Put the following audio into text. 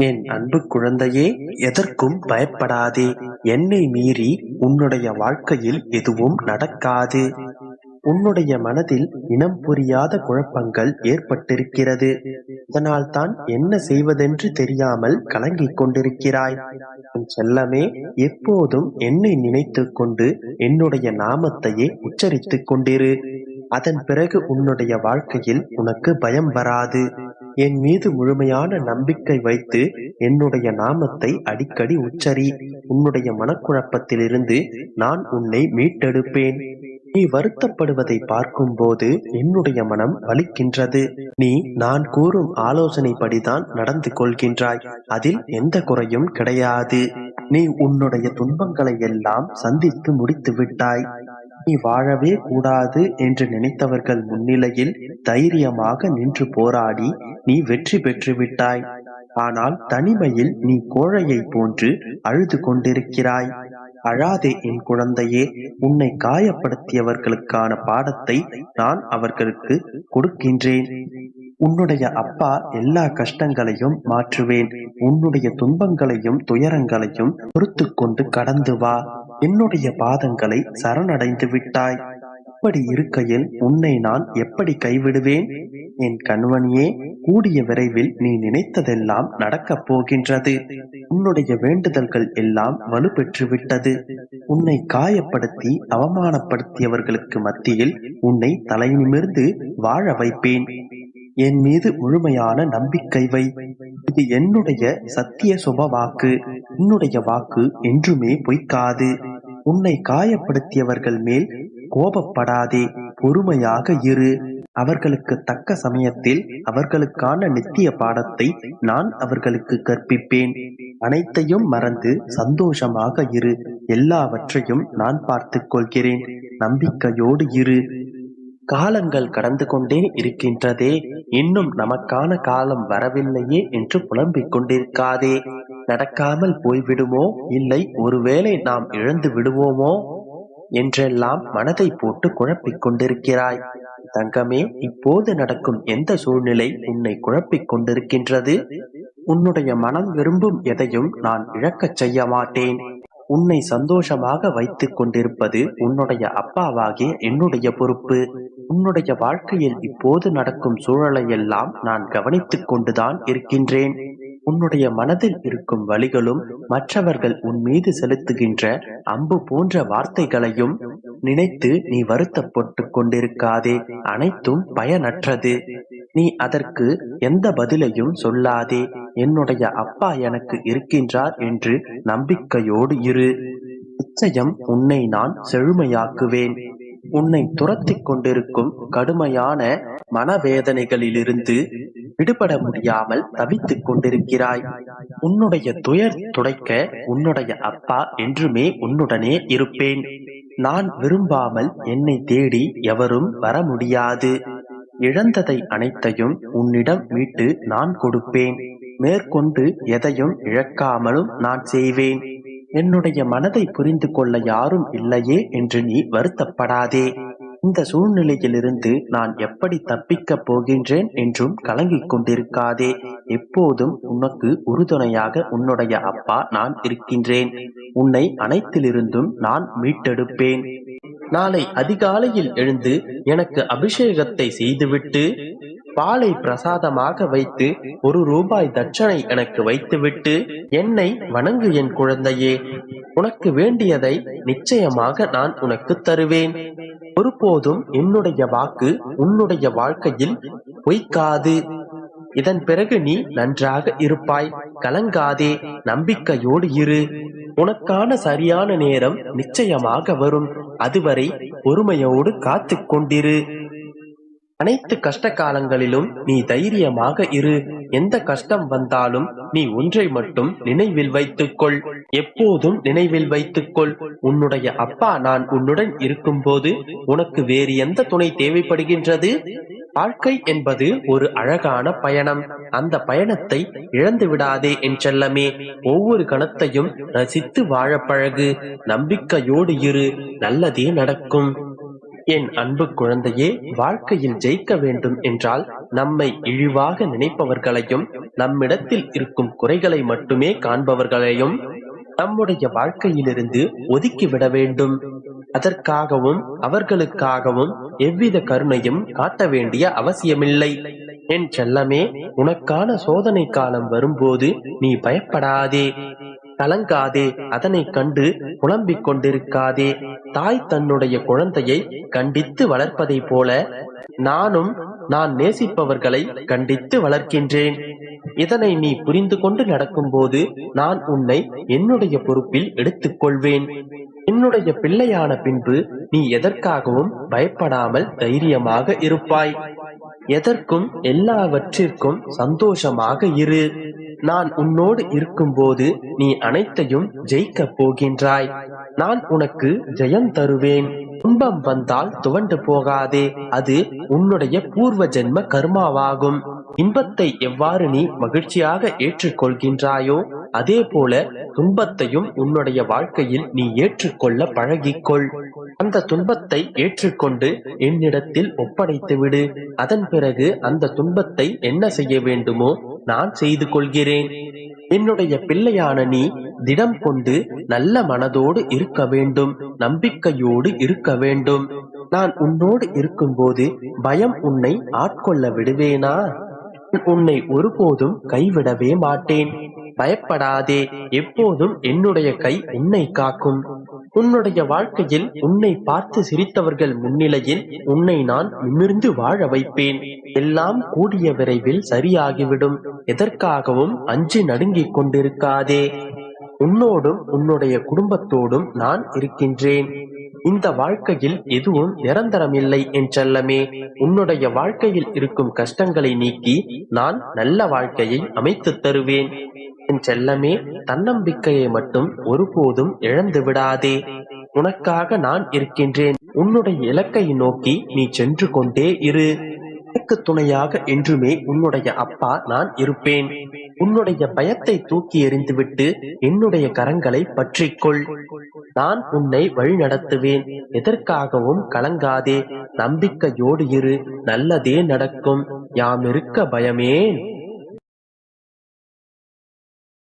என் அன்பு குழந்தையே எதற்கும் பயப்படாதே. என்னை மீறி உன்னுடைய வாழ்க்கையில் எதுவும் நடக்காது. உன்னுடைய மனதில் இனம் புரியாத குழப்பங்கள் ஏற்பட்டிருக்கிறது. இதனால்தான் என்ன செய்வதென்று தெரியாமல் கலங்கிக் கொண்டிருக்கிறாய். உன் செல்லமே எப்போதும் என்னை நினைத்துக் கொண்டு என்னுடைய நாமத்தையே உச்சரித்துக் கொண்டிரு. அதன் பிறகு உன்னுடைய வாழ்க்கையில் உனக்கு பயம் வராது. என் மீது முழுமையான நம்பிக்கை வைத்து என்னுடைய நாமத்தை அடிக்கடி உச்சரி. உன்னுடைய மனக்குழப்பத்திலிருந்து நான் உன்னை மீட்டெடுப்பேன். நீ வருத்தப்படுவதை பார்க்கும்போது என்னுடைய மனம் வலிக்கின்றது. நீ நான் கூறும் ஆலோசனைப்படிதான் நடந்து கொள்கின்றாய். அதில் எந்த குறையும் கிடையாது. நீ உன்னுடைய துன்பங்களை எல்லாம் சந்தித்து முடித்து விட்டாய் நீ வாழவே கூடாது என்று நினைத்தவர்கள் முன்னிலையில் தைரியமாக நின்று போராடி நீ வெற்றி பெற்றுவிட்டாய். ஆனால் தனிமையில் நீ கோழையை போன்று அழுது கொண்டிருக்கிறாய். அழாதே என் குழந்தையே உன்னை காயப்படுத்தியவர்களுக்கான பாடத்தை நான் அவர்களுக்கு கொடுக்கின்றேன். உன்னுடைய அப்பா எல்லா கஷ்டங்களையும் மாற்றுவேன். உன்னுடைய துன்பங்களையும் துயரங்களையும் பொறுத்து கொண்டு கடந்து வா. என்னுடைய பாதங்களை சரணடைந்து விட்டாய். இப்படி இருக்கையில் உன்னை நான் எப்படி கைவிடுவேன்? என் கண்வனியே கூடிய விரைவில் நீ நினைத்ததெல்லாம் நடக்கப் போகின்றது. உன்னுடைய வேண்டுதல்கள் எல்லாம் வலுப்பெற்று விட்டது. உன்னை காயப்படுத்தி அவமானப்படுத்தியவர்களுக்கு மத்தியில் உன்னை தலை நிமிர்ந்து வாழ வைப்பேன். என் மீது முழுமையான நம்பிக்கை வை. இது என்னுடைய சத்திய சுப வாக்கு உன்னுடைய வாக்கு என்றுமே பொய்க்காது. உன்னை காயப்படுத்தியவர்கள் மேல் கோபப்படாதே. பொறுமையாக இரு. அவர்களுக்கு தக்க சமயத்தில் அவர்களுக்கான நித்திய பாடத்தை நான் அவர்களுக்கு கற்பிப்பேன். அனைத்தையும் மறந்து சந்தோஷமாக இரு. எல்லாவற்றையும் நான் பார்த்து கொள்கிறேன். நம்பிக்கையோடு இரு. காலங்கள் கடந்து கொண்டே இருக்கின்றதே. இன்னும் நமக்கான காலம் வரவில்லையே என்று புலம்பிக் கொண்டிருக்காதே. நடக்காமல் போய்விடுமோ? இல்லை ஒருவேளை நாம் இழந்து விடுவோமோ? என்றெல்லாம் மனதை போட்டு குழப்பிக் கொண்டிருக்கிறாய். தங்கமே இப்போது நடக்கும் எந்த சூழ்நிலை உன்னை குழப்பிக் கொண்டிருக்கின்றது? உன்னுடைய மனம் விரும்பும் எதையும் நான் இழக்கச் செய்ய மாட்டேன். உன்னை சந்தோஷமாக வைத்துக் கொண்டிருப்பது உன்னுடைய அப்பாவாகிய என்னுடைய பொறுப்பு. உன்னுடைய வாழ்க்கையில் இப்போது நடக்கும் சூழலையெல்லாம் நான் கவனித்துக் கொண்டுதான் இருக்கின்றேன். உன்னுடைய மனதில் இருக்கும் வழிகளும் மற்றவர்கள் உன் மீது செலுத்துகின்ற அம்பு போன்ற வார்த்தைகளையும் நினைத்து நீ வருத்தப்பட்டு கொண்டிருக்காதே. அனைத்தும் பயனற்றது. நீ அதற்கு எந்த பதிலையும் சொல்லாதே. என்னுடைய அப்பா எனக்கு இருக்கின்றார் என்று நம்பிக்கையோடு இரு. நிச்சயம் உன்னை நான் செழுமையாக்குவேன். உன்னை துரத்தி கொண்டிருக்கும் கடுமையான மனவேதனைகளிலிருந்து விடுபட முடியாமல் தவித்துக் கொண்டிருக்கிறாய். உன்னுடைய துயர் துடைக்க உன்னுடைய அப்பா என்றுமே உன்னுடனே இருப்பேன். நான் விரும்பாமல் என்னை தேடி எவரும் வர முடியாது. இழந்ததை அனைத்தையும் உன்னிடம் மீட்டு நான் கொடுப்பேன். மேற்கொண்டு எதையும் இழக்காமலும் நான் செய்வேன். என்னுடைய மனதை புரிந்து கொள்ள யாரும் இல்லையே என்று நீ வருத்தப்படாதே. இந்த சூழ்நிலையிலிருந்து நான் எப்படி தப்பிக்கப் போகின்றேன் என்றும் கலங்கிக் கொண்டிருக்காதே. எப்போதும் உனக்கு உறுதுணையாக உன்னுடைய அப்பா நான் இருக்கின்றேன். உன்னை அனைத்திலிருந்தும் நான் மீட்டெடுப்பேன். நாளை அதிகாலையில் எழுந்து எனக்கு அபிஷேகத்தை செய்துவிட்டு பாலை பிரசாதமாக வைத்து ஒரு ரூபாய் தட்சணை எனக்கு வைத்துவிட்டு என்னை வணங்கு என் குழந்தையே. உனக்கு வேண்டியதை நிச்சயமாக நான் உனக்கு தருவேன். ஒருபோதும் என்னுடைய வாக்கு உன்னுடைய வாழ்க்கையில் பொய்க்காது. இதன் பிறகு நீ நன்றாக இருப்பாய். கலங்காதே நம்பிக்கையோடு இரு. உனக்கான சரியான நேரம் நிச்சயமாக வரும். அதுவரை பொறுமையோடு காத்து கொண்டிரு. அனைத்து கஷ்ட காலங்களிலும் நீ தைரியமாக இரு. எந்த கஷ்டம் வந்தாலும் நீ ஒன்றை மட்டும் நினைவில் வைத்துக்கொள். எப்போதும் நினைவில் வைத்துக்கொள் உன்னுடைய அப்பா நான் உன்னுடன் இருக்கும்போது உனக்கு வேறு எந்த துணை தேவைப்படுகின்றது? வாழ்க்கை என்பது ஒரு அழகான பயணம். அந்த பயணத்தை இழந்து விடாதே என் செல்லமே. ஒவ்வொரு கணத்தையும் ரசித்து வாழ பழகு. நம்பிக்கையோடு இரு நல்லதே நடக்கும். என் அன்பு குழந்தையே வாழ்க்கையில் ஜெயிக்க வேண்டும் என்றால் நம்மை இழிவாக நினைப்பவர்களையும் நம்மிடத்தில் இருக்கும் குறைகளை மட்டுமே காண்பவர்களையும் நம்முடைய வாழ்க்கையிலிருந்து ஒதுக்கிவிட வேண்டும். அதற்காகவும் அவர்களுக்காகவும் எவ்வித கருணையும் காட்ட வேண்டிய அவசியமில்லை. என் செல்லமே உனக்கான சோதனை காலம் வரும்போது நீ பயப்படாதே. கலங்காதே அதனை கண்டு புலம்பிக் கொண்டிருக்காதே. தாய் தன்னுடைய குழந்தையை கண்டித்து வளர்ப்பதைப் போல நானும் நான் நேசிப்பவர்களை கண்டித்து வளர்க்கின்றேன். இதனை நீ புரிந்து கொண்டு நடக்கும்போது நான் உன்னை என்னுடைய பொறுப்பில் எடுத்துக்கொள்வேன். என்னுடைய பிள்ளையான பின்பு நீ எதற்காகவும் பயப்படாமல் தைரியமாக இருப்பாய். எதற்கும் எல்லாவற்றிற்கும் சந்தோஷமாக இரு. நான் உன்னோடு இருக்கும்போது நீ அனைத்தையும் ஜெயிக்கப் போகின்றாய். நான் உனக்கு ஜெயம் தருவேன். துன்பம் வந்தால் துவண்டு போகாதே. அது உன்னுடைய பூர்வ ஜென்ம கர்மாவாகும். இன்பத்தை எவ்வாறு நீ மகிழ்ச்சியாக ஏற்றுக்கொள்கின்றாயோ அதே போல துன்பத்தையும் உன்னுடைய வாழ்க்கையில் நீ ஏற்றுக்கொள்ள பழகிக்கொள். அந்த துன்பத்தை ஏற்றுக்கொண்டு என்னிடத்தில் ஒப்படைத்து விடு. அதன் பிறகு அந்த துன்பத்தை என்ன செய்ய வேண்டுமோ நான் செய்து கொள்கிறேன். என்னுடைய பிள்ளையான நீ திடம் கொண்டு நல்ல மனதோடு இருக்க வேண்டும். நம்பிக்கையோடு இருக்க வேண்டும். நான் உன்னோடு இருக்கும்போது பயம் உன்னை ஆட்கொள்ள விடுவேனா? உன்னை ஒருபோதும் கைவிடவே மாட்டேன். பயப்படாதே எப்போதும் என்னுடைய கை உன்னை காக்கும். உன்னுடைய வாழ்க்கையில் உன்னை பார்த்து சிரித்தவர்கள் முன்னிலையில் உன்னை நான் நிமிர்ந்து வாழ வைப்பேன். எல்லாம் கூடிய விரைவில் சரியாகிவிடும். எதற்காகவும் அஞ்சு நடுங்கிக் கொண்டிருக்காதே. உன்னோடும் உன்னுடைய குடும்பத்தோடும் நான் இருக்கின்றேன். இந்த வாழ்க்கையில் எதுவும் நிரந்தரமில்லை என் செல்லமே உன்னுடைய வாழ்க்கையில் இருக்கும் கஷ்டங்களை நீக்கி நான் நல்ல வாழ்க்கையை அமைத்துத் தருவேன். என் செல்லமே தன்னம்பிக்கையை மட்டும் ஒருபோதும் இழந்து விடாதே. உனக்காக நான் இருக்கின்றேன். உன்னுடைய இலக்கை நோக்கி நீ சென்று கொண்டே இரு. எனக்கு துணையாக என்றுமே உன்னுடைய அப்பா நான் இருப்பேன். உன்னுடைய பயத்தை தூக்கி எறிந்துவிட்டு என்னுடைய கரங்களை பற்றிக்கொள். நான் உன்னை வழிநடத்துவேன். எதற்காகவும் கலங்காதே. நம்பிக்கையோடு இரு. நல்லதே நடக்கும். யாம் இருக்க பயமேன்.